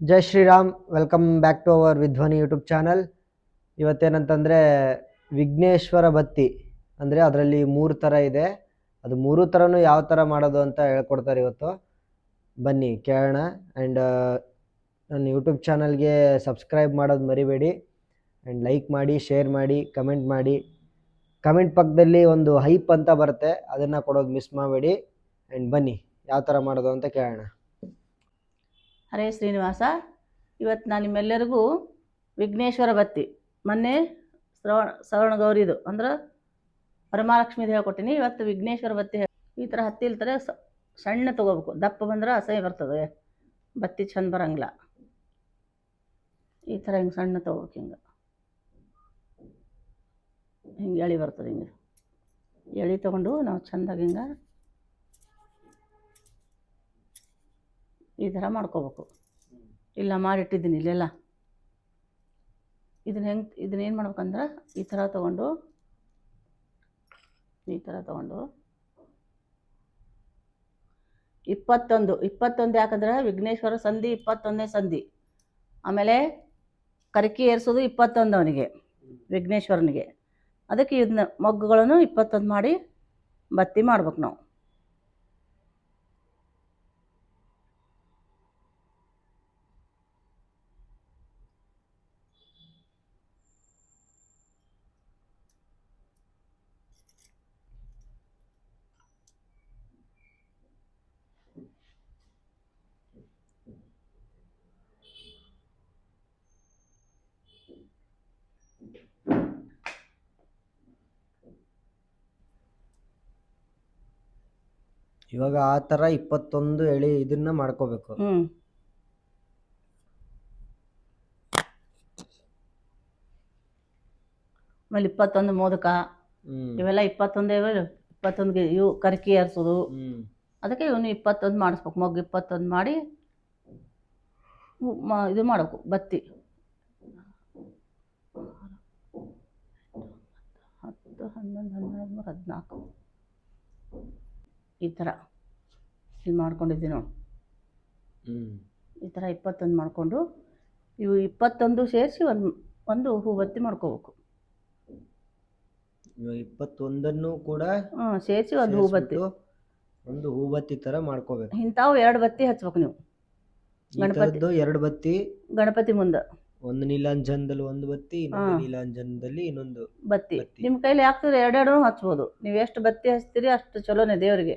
Jai Shriram welcome back to our Vidhwani YouTube channel ಇವತ್ತೇನಂತಂದರೆ Vighneshwara ಬತ್ತಿ ಅಂದರೆ ಅದರಲ್ಲಿ ಮೂರು ಥರ ಇದೆ. ಅದು ಮೂರು ಥರನೂ ಯಾವ ಥರ ಮಾಡೋದು ಅಂತ ಹೇಳ್ಕೊಡ್ತಾರೆ ಇವತ್ತು. ಬನ್ನಿ, ಕೇಳೋಣ. ಆ್ಯಂಡ್ ನನ್ನ ಯೂಟ್ಯೂಬ್ ಚಾನಲ್ಗೆ ಸಬ್ಸ್ಕ್ರೈಬ್ ಮಾಡೋದು ಮರಿಬೇಡಿ. ಆ್ಯಂಡ್ ಲೈಕ್ ಮಾಡಿ ಶೇರ್ ಮಾಡಿ ಕಮೆಂಟ್ ಮಾಡಿ. ಕಮೆಂಟ್ ಪಕ್ಕದಲ್ಲಿ ಒಂದು ಹೈಪ್ ಅಂತ ಬರುತ್ತೆ. ಅದನ್ನು ಕೊಡೋದು ಮಿಸ್ ಮಾಡಬೇಡಿ. ಆ್ಯಂಡ್ ಬನ್ನಿ, ಯಾವ ಥರ ಮಾಡೋದು ಅಂತ ಕೇಳೋಣ. ಹರೇ ಶ್ರೀನಿವಾಸ ಇವತ್ತು ನಾನು ನಿಮ್ಮೆಲ್ಲರಿಗೂ ವಿಘ್ನೇಶ್ವರ ಬತ್ತಿ ಮೊನ್ನೆ ಶ್ರವಣ ಶ್ರವಣ ಗೌರಿದು, ಅಂದ್ರೆ ವರಮಹಾಲಕ್ಷ್ಮೀದು ಹೇಳ್ಕೊಟ್ಟಿನಿ. ಇವತ್ತು ವಿಘ್ನೇಶ್ವರ ಬತ್ತಿ ಈ ಥರ ಹತ್ತಿಲ್ತಾರೆ ಸಣ್ಣ ತೊಗೋಬೇಕು. ದಪ್ಪ ಬಂದ್ರೆ ಅಸಹ್ಯ ಬರ್ತದೆ. ಬತ್ತಿ ಚಂದ ಬರಂಗಿಲ್ಲ. ಈ ಥರ ಹಿಂಗೆ ಸಣ್ಣ ತೊಗೋಬೇಕು ಹಿಂಗೆ. ಹಿಂಗೆ ಎಳಿ ಬರ್ತದೆ ಹಿಂಗೆ. ಎಳಿ ತೊಗೊಂಡು ನಾವು ಚಂದಾಗಿ ಹಿಂಗೆ ಈ ಥರ ಮಾಡ್ಕೋಬೇಕು. ಇಲ್ಲ ಮಾಡಿಟ್ಟಿದ್ದೀನಿ ಇಲ್ಲೆಲ್ಲ. ಇದನ್ನ ಹೆಂಗೆ, ಇದನ್ನ ಏನು ಮಾಡ್ಬೇಕಂದ್ರೆ ಈ ಥರ ತೊಗೊಂಡು, ಈ ಥರ ತೊಗೊಂಡು, ಇಪ್ಪತ್ತೊಂದು ಇಪ್ಪತ್ತೊಂದು ಯಾಕಂದ್ರೆ ವಿಘ್ನೇಶ್ವರ ಸಂಧಿ ಇಪ್ಪತ್ತೊಂದನೇ ಸಂಧಿ. ಆಮೇಲೆ ಕರಕಿ ಏರಿಸೋದು ಇಪ್ಪತ್ತೊಂದು ಅವನಿಗೆ, ವಿಘ್ನೇಶ್ವರನಿಗೆ. ಅದಕ್ಕೆ ಇದನ್ನ ಮೊಗ್ಗುಗಳನ್ನು ಇಪ್ಪತ್ತೊಂದು ಮಾಡಿ ಬತ್ತಿ ಮಾಡ್ಬೇಕು ನಾವು. ಇವಾಗ ಆ ತರ ಇಪ್ಪತ್ತೊಂದು ಎಳೆ ಇದನ್ನ ಮಾಡ್ಕೋಬೇಕು. ಆಮೇಲೆ ಇಪ್ಪತ್ತೊಂದು ಮೋದಕ. ಹ್ಮ್. ಇವೆಲ್ಲ ಇಪ್ಪತ್ತೊಂದೇ ಇಪ್ಪತ್ತೊಂದು ಇವು ಕರ್ಕಿ ಏರ್ಸೋದು ಹ್ಮ್. ಅದಕ್ಕೆ ಇವನು ಇಪ್ಪತ್ತೊಂದು ಮಾಡಿಸ್ಬೇಕು. ಮೊಗ್ಗು ಇಪ್ಪತ್ತೊಂದು ಮಾಡಿ ಮ- ಇದು ಮಾಡಬೇಕು ಬತ್ತಿ. ಹತ್ತು ಹನ್ನೊಂದು ಹನ್ನೆರಡು ಮೂರು ಹದಿನಾಲ್ಕು. ಈ ಥರ ಇಲ್ಲಿ ಮಾಡ್ಕೊಂಡಿದ್ದೀನಿ ನೋಡಿ. ಈ ಥರ ಇಪ್ಪತ್ತೊಂದು ಮಾಡಿಕೊಂಡು ಇವು ಇಪ್ಪತ್ತೊಂದು ಸೇರಿಸಿ ಒಂದು ಒಂದು ಹೂ ಬತ್ತಿ ಮಾಡ್ಕೋಬೇಕು. ಇಪ್ಪತ್ತೊಂದನ್ನು ಕೂಡ ಸೇರಿಸಿ ಒಂದು ಹೂ ಬತ್ತಿ ಒಂದು ಒಂದು ಹೂಬತ್ತಿ ಥರ ಮಾಡ್ಕೋಬೇಕು. ಇಂಥವು ಎರಡು ಬತ್ತಿ ಹಚ್ಬೇಕು ನೀವು. ಗಣಪತಿ. ಎರಡು ಬತ್ತಿ ಗಣಪತಿ ಮುಂದೆ. ಒಂದು ನೀಲಾಂಜನದಲ್ಲಿ ಒಂದು ಬತ್ತಿ ಇನ್ನೊಂದು ಹಾ. ನೀಲಾಂಜನದಲ್ಲಿ ಇನ್ನೊಂದು ಬತ್ತಿ. ಬತ್ತಿ. ನಿಮ್ಮ ಕೈಲಿ ಆಗ್ತದೆ ಎರಡೆರಡು ಹಚ್ಬೋದು. ನೀವು ಎಷ್ಟು ಬತ್ತಿ ಹಚ್ತೀರಿ ಅಷ್ಟು ಚಲೋನೇ ದೇವರಿಗೆ.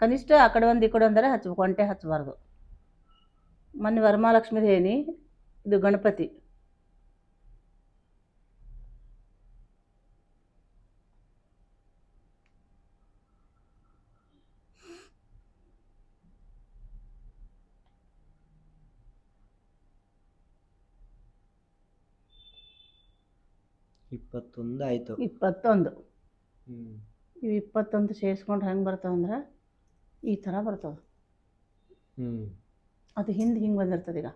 ಕನಿಷ್ಠ ಆ ಕಡೆ ಒಂದು ಈ ಕಡೆ ಒಂದರೆ ಹಚ್ಬೇಕು ಒಂಟೆ ಹಚ್ಚಬಾರ್ದು ಮೊನ್ನೆ ವರಮಹಾಲಕ್ಷ್ಮಿದು ಏನಿ ಇದು ಗಣಪತಿ. ಇಪ್ಪತ್ತೊಂದು ಆಯಿತು. ಇಪ್ಪತ್ತೊಂದು. ಹ್ಞೂ ಇವು ಇಪ್ಪತ್ತೊಂದು ಸೇರಿಸ್ಕೊಂಡು ಹೆಂಗೆ ಬರ್ತಾವಂದ್ರೆ? ಈ ಥರ ಬರ್ತವೆ ಹ್ಮ್. ಅದು ಹಿಂದೆ ಹಿಂಗೆ ಬಂದಿರ್ತದೆ ಈಗ.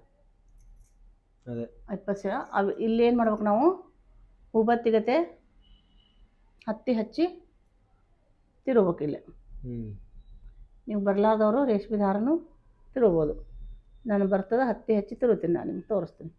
ಅದೇ. ಇಪ್ಪತ್ತು ಸಾವಿರ ಅವು ಇಲ್ಲಿ ಏನು ಮಾಡ್ಬೇಕು ನಾವು? ಹೂಬತ್ತಿಗತೆ ಹತ್ತಿ ಹಚ್ಚಿ ತಿರುಗ್ಬೇಕು ಇಲ್ಲಿ. ಹ್ಮ್. ನೀವು ಬರಲಾರ್ದವರು ರೇಷ್ಮೆ ದಾರನೂ ತಿರುಗ್ಬೋದು. ನಾನು ಬರ್ತದೆ ಹತ್ತಿ ಹಚ್ಚಿ ತಿರುಗ್ತೀನಿ ನಾನು ನಿಮ್ಗೆ ತೋರಿಸ್ತೀನಿ.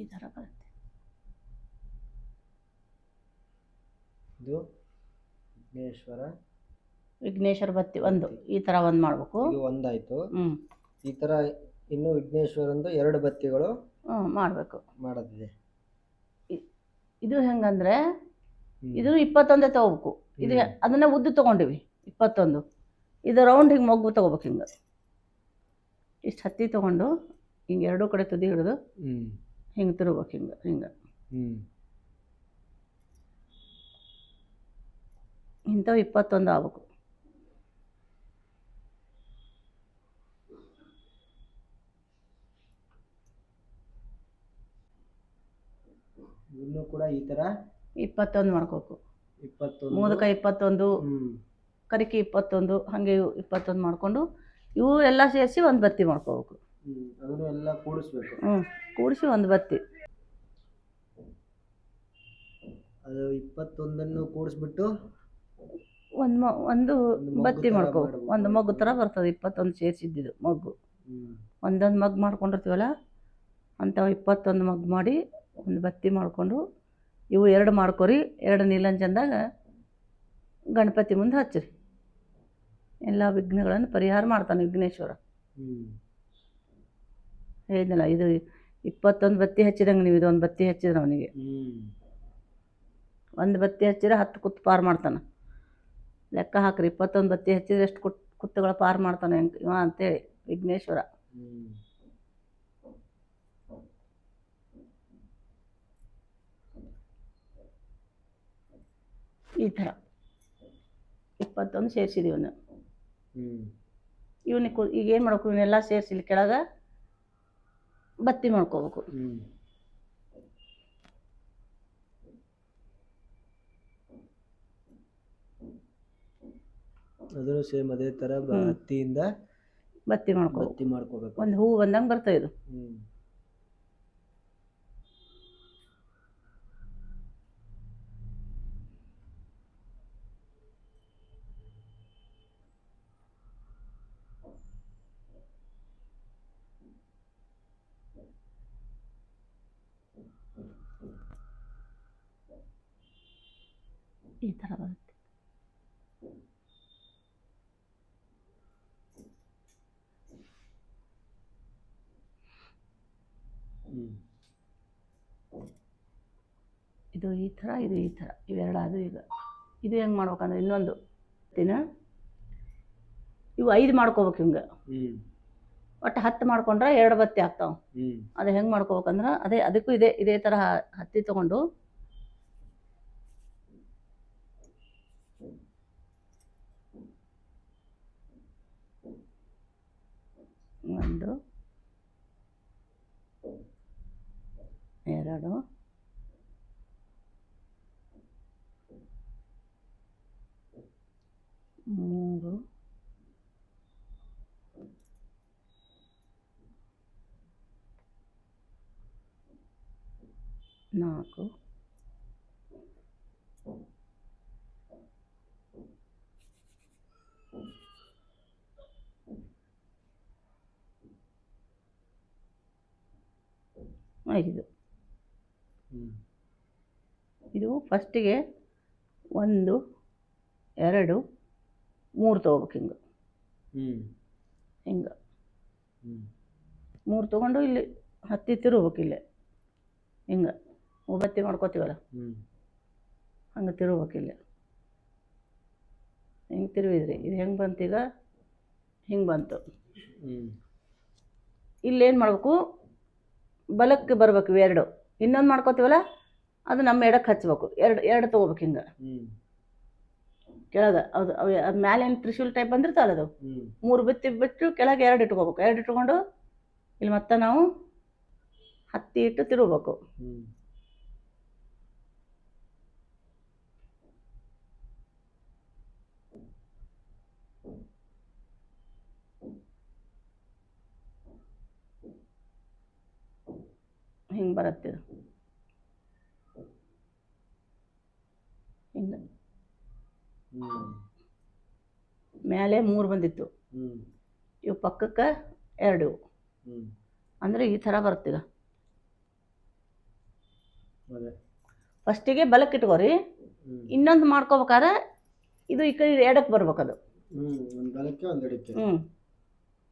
ಈ ಥರ ಬರುತ್ತೆ ಇದು ವಿಘ್ನೇಶ್ವರ. ವಿಘ್ನೇಶ್ವರ ಬತ್ತಿ ಒಂದು. ಈ ಥರ ಒಂದು ಮಾಡಬೇಕು. ಇದು ಒಂದಾಯ್ತು. ಹ್ಞೂ ಈ ತರ ಇನ್ನು ವಿಘ್ನೇಶ್ವರಂದು ಎರಡು ಬತ್ತಿಗಳು ಹ್ಞೂ ಮಾಡಬೇಕು. ಮಾಡೋದಿದೆ. ಇದು ಹೆಂಗಂದ್ರೆ ಇದು ಇಪ್ಪತ್ತೊಂದೇ ತಗೋಬೇಕು. ಇದು ಅದನ್ನ ಉದ್ದು ತಗೊಂಡಿವಿ ಇಪ್ಪತ್ತೊಂದು. ಇದು ರೌಂಡ್ ಹಿಂಗೆ ಮೊಗ್ಗು ತಗೋಬೇಕು ಹಿಂಗೆ. ಇಷ್ಟು ಹತ್ತಿ ತಗೊಂಡು ಹಿಂಗೆ ಎರಡೂ ಕಡೆ ತುದಿ ಹಿಡಿದು ಹಿಂಗೆ ತಿರ್ಬೇಕು ಹಿಂಗೆ ಹಿಂಗೆ. ಇಂಥವು ಇಪ್ಪತ್ತೊಂದು ಆಗ್ಬೇಕು. ಇನ್ನು ಕೂಡ ಈ ಥರ ಇಪ್ಪತ್ತೊಂದು ಮಾಡ್ಕೋಬೇಕು. ಇಪ್ಪತ್ತೊಂದು. ಮೋದಕ ಇಪ್ಪತ್ತೊಂದು ಕರಿಕೆ ಇಪ್ಪತ್ತೊಂದು ಹಾಗೆ ಇವು ಇಪ್ಪತ್ತೊಂದು ಮಾಡಿಕೊಂಡು ಇವು ಎಲ್ಲ ಸೇರಿಸಿ ಒಂದು ಬತ್ತಿ ಮಾಡ್ಕೋಬೇಕು. ಹ್ಮ್ ಅದನ್ನು ಎಲ್ಲ ಕೂಡಿಸ್ಬೇಕು. ಹ್ಞೂ ಕೂಡಿಸಿ ಒಂದು ಬತ್ತಿ. ಅದು ಇಪ್ಪತ್ತೊಂದನ್ನು ಕೂಡಿಸ್ಬಿಟ್ಟು ಒಂದು ಮ ಒಂದು ಬತ್ತಿ ಮಾಡ್ಕೊ ಒಂದು ಮಗ್ಗು ಥರ ಬರ್ತದೆ ಇಪ್ಪತ್ತೊಂದು ಸೇರಿಸಿದ್ದಿದ್ದು ಮಗ್ಗು. ಒಂದೊಂದು ಮಗ್ ಮಾಡ್ಕೊಂಡಿರ್ತೀವಲ್ಲ ಅಂತ ಇಪ್ಪತ್ತೊಂದು ಮಗ್ ಮಾಡಿ ಒಂದು ಬತ್ತಿ ಮಾಡಿಕೊಂಡು ಇವು ಎರಡು ಮಾಡ್ಕೊರಿ ಎರಡು ನೀಲಂಜನದಾಗ ಗಣಪತಿ ಮುಂದೆ ಹಚ್ಚಿರಿ. ಎಲ್ಲ ವಿಘ್ನಗಳನ್ನು ಪರಿಹಾರ ಮಾಡ್ತಾನೆ ವಿಘ್ನೇಶ್ವರ. ಹೇಳಿದ್ನಲ್ಲ ಇದು ಇಪ್ಪತ್ತೊಂದು ಬತ್ತಿ ಹಚ್ಚಿದಂಗೆ ನೀವು ಇದೊಂದು ಬತ್ತಿ ಹಚ್ಚಿದ್ರೆ ಅವನಿಗೆ. ಒಂದು ಬತ್ತಿ ಹಚ್ಚಿದ್ರೆ ಹತ್ತು ಕುತ್ತು ಪಾರು ಮಾಡ್ತಾನೆ. ಲೆಕ್ಕ ಹಾಕ್ರಿ ಇಪ್ಪತ್ತೊಂದು ಬತ್ತಿ ಹಚ್ಚಿದ್ರೆ ಎಷ್ಟು ಕುತ್ ಕುತ್ತುಗಳ ಪಾರು ಮಾಡ್ತಾನೆ ಇವ ಅಂತೇಳಿ ವಿಘ್ನೇಶ್ವರ. ಈ ಥರ. ಇಪ್ಪತ್ತೊಂದು ಸೇರಿಸಿದೀವಿ ಇವನು. ಹ್ಮ್. ಇವನಿಗೆ ಕು ಈಗ ಏನು ಮಾಡ್ಬೇಕು ಇವನ್ನೆಲ್ಲ ಸೇರಿಸಿ ಇಲ್ಲಿ ಕೆಳಗೆ ಬತ್ತಿ ಮಾಡ್ಕೋಬೇಕು. ಅದನ್ನು ಸೇಮ್ ಅದೇ ತರ ಬತ್ತಿಯಿಂದ ಬತ್ತಿ ಮಾಡ್ಕೋಬೇಕು. ಬತ್ತಿ ಮಾಡ್ಕೋಬೇಕು. ಒಂದು ಹೂ ಬಂದಂಗೆ ಬರ್ತದೆ ಇದು. ಈ ಥರ ಬರುತ್ತೆ ಇದು ಈ ಥರ ಇದು ಈ ಥರ ಇವೆರಡು ಅದು ಈಗ ಇದು ಹೆಂಗೆ ಮಾಡ್ಬೇಕಂದ್ರೆ ಇನ್ನೊಂದು ದಿನ ಇವು ಐದು ಮಾಡ್ಕೋಬೇಕು ಹಿಂಗೆ ಹ್ಮ್. ಒಟ್ಟು ಹತ್ತು ಮಾಡ್ಕೊಂಡ್ರೆ ಎರಡು ಬತ್ತಿ ಆಗ್ತಾವೆ. ಹ್ಮ್. ಅದು ಹೆಂಗೆ ಮಾಡ್ಕೋಬೇಕಂದ್ರೆ ಅದೇ ಅದಕ್ಕೂ ಇದೇ ಇದೇ ಥರ ಹತ್ತಿ ತೊಗೊಂಡು ಒಂದು ಎರಡು ಮೂರು ನಾಲ್ಕು ಹ್ಮ್. ಇದು ಫಸ್ಟಿಗೆ ಒಂದು ಎರಡು ಮೂರು ತೊಗೋಬೇಕು ಹಿಂಗೆ. ಹಿಂಗೆ. ಮೂರು ತೊಗೊಂಡು ಇಲ್ಲಿ ಹತ್ತಿ ತಿರುಗ್ಬೇಕು ಇಲ್ಲೇ. ಹಿಂಗೆ. ಒಬ್ಬತ್ತಿ ಮಾಡ್ಕೋತೀವಲ್ಲ? ಹಂಗೆ ತಿರುಗ್ಬೇಕು ಇಲ್ಲೇ. ಹಿಂಗೆ ತಿರುವಿದ್ರಿ ಇದು ಹೆಂಗೆ ಬಂತೀಗ? ಈಗ ಹಿಂಗೆ ಬಂತು. ಇಲ್ಲೇನು ಮಾಡಬೇಕು? ಬಲಕ್ಕೆ ಬರ್ಬೇಕು ಎರಡು. ಇನ್ನೊಂದು ಮಾಡ್ಕೋತೀವಲ್ಲ? ಅದು ನಮ್ಮ ಎಡಕ್ಕೆ ಹಚ್ಬೇಕು. ಎರಡು ಎರಡು ತೊಗೋಬೇಕು ಹಿಂಗೆ. ಕೆಳಗೆ ಅದು ಅದು ಮೇಲೆ ಏನು ತ್ರಿಶೂಲ್ ಟೈಪ್ ಬಂದಿರ್ತಲ್ಲ ಅದು? ಮೂರು ಬಿತ್ತಿ ಬಿಟ್ಟು ಕೆಳಗೆ ಎರಡು ಇಟ್ಕೋಬೇಕು. ಎರಡು ಇಟ್ಕೊಂಡು ಇಲ್ಲಿ ಮತ್ತೆ ನಾವು ಹತ್ತಿ ಇಟ್ಟು ತಿರುಗಬೇಕು. ಬರುತ್ತೆ ಹಿಂಗೆ ಮೇಲೆ ಮೂರು ಬಂದಿತ್ತು. ಇವು ಪಕ್ಕಕ್ಕೆ ಎರಡು. ಅಂದರೆ ಈ ಥರ ಬರ್ತೀಗ ಅದೇ. ಫಸ್ಟಿಗೆ ಬಲಕ್ಕೆ ಇಟ್ಕೋರಿ. ಇನ್ನೊಂದು ಮಾಡ್ಕೋಬೇಕಾದ್ರೆ ಇದು ಈ ಕಡೆ ಎಡಕ್ಕೆ ಬರ್ಬೇಕದು. ಹ್ಞೂ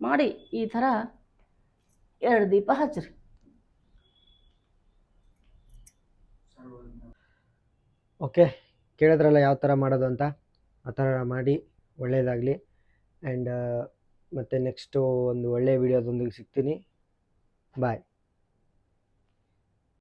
ಮಾಡಿ ಈ ಥರ ಎರಡು ದೀಪ ಹಚ್ಚಿರಿ. ಓಕೆ, ಕೇಳಿದ್ರಲ್ಲ ಯಾವ ಥರ ಮಾಡೋದು ಅಂತ? ಆ ಥರ ಮಾಡಿ ಒಳ್ಳೆಯದಾಗಲಿ ಆ್ಯಂಡ್, ಮತ್ತು ನೆಕ್ಸ್ಟು ಒಂದು ಒಳ್ಳೆಯ ವಿಡಿಯೋದೊಂದಿಗೆ ಸಿಗ್ತೀನಿ. ಬಾಯ್.